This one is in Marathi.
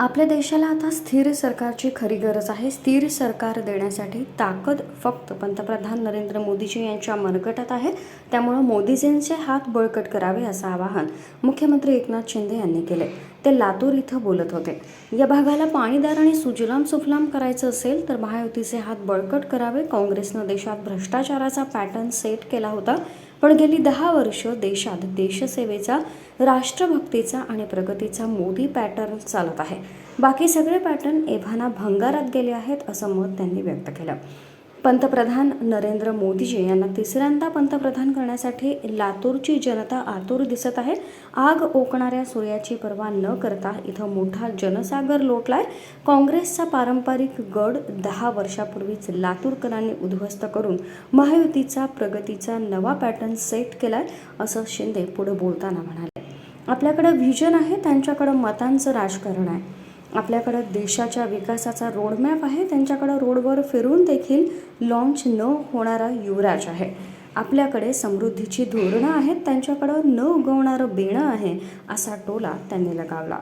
आपल्या देशाला आता स्थिर सरकारची खरी गरज आहे. स्थिर सरकार देण्यासाठी ताकद फक्त पंतप्रधान नरेंद्र मोदीजी यांच्या मनगटात आहे. त्यामुळं मोदीजींचे हात बळकट करावे असं आवाहन मुख्यमंत्री एकनाथ शिंदे यांनी केले ते लातूर इथं बोलत होते. या भागाला पाणीदार आणि सुजलाम सुफलाम करायचं असेल तर महायुतीचे हात बळकट करावे. काँग्रेसनं देशात भ्रष्टाचाराचा पॅटर्न सेट केला होता. पण गेली दहा वर्ष देशात देशसेवेचा राष्ट्रभक्तीचा आणि प्रगतीचा मोदी पॅटर्न चालत आहे. बाकी सगळे पॅटर्न एव्हाना भंगारात गेले आहेत असं मत त्यांनी व्यक्त केलं. पंतप्रधान नरेंद्र मोदीजी यांना तिसऱ्यांदा पंतप्रधान करण्यासाठी लातूरची जनता आतुर दिसत आहे. आग ओकणाऱ्या सूर्याची पर्वा न करता इथं मोठा जनसागर लोटलाय. काँग्रेसचा पारंपरिक गड दहा वर्षापूर्वीच लातूरकरांनी उद्ध्वस्त करून महायुतीचा प्रगतीचा नवा पॅटर्न सेट केलाय असं शिंदे पुढे बोलताना म्हणाले. आपल्याकडं व्हिजन आहे त्यांच्याकडं मतांचं राजकारण आहे. आपल्याकडं देशाच्या विकासाचा रोडमॅप आहे. त्यांच्याकडं रोडवर फिरून देखील लॉन्च न होणारा युवराज आहे. आपल्याकडे समृद्धीची धोरणं आहेत. त्यांच्याकडं न उगवणारं बेणं आहे असा टोला त्यांनी लगावला.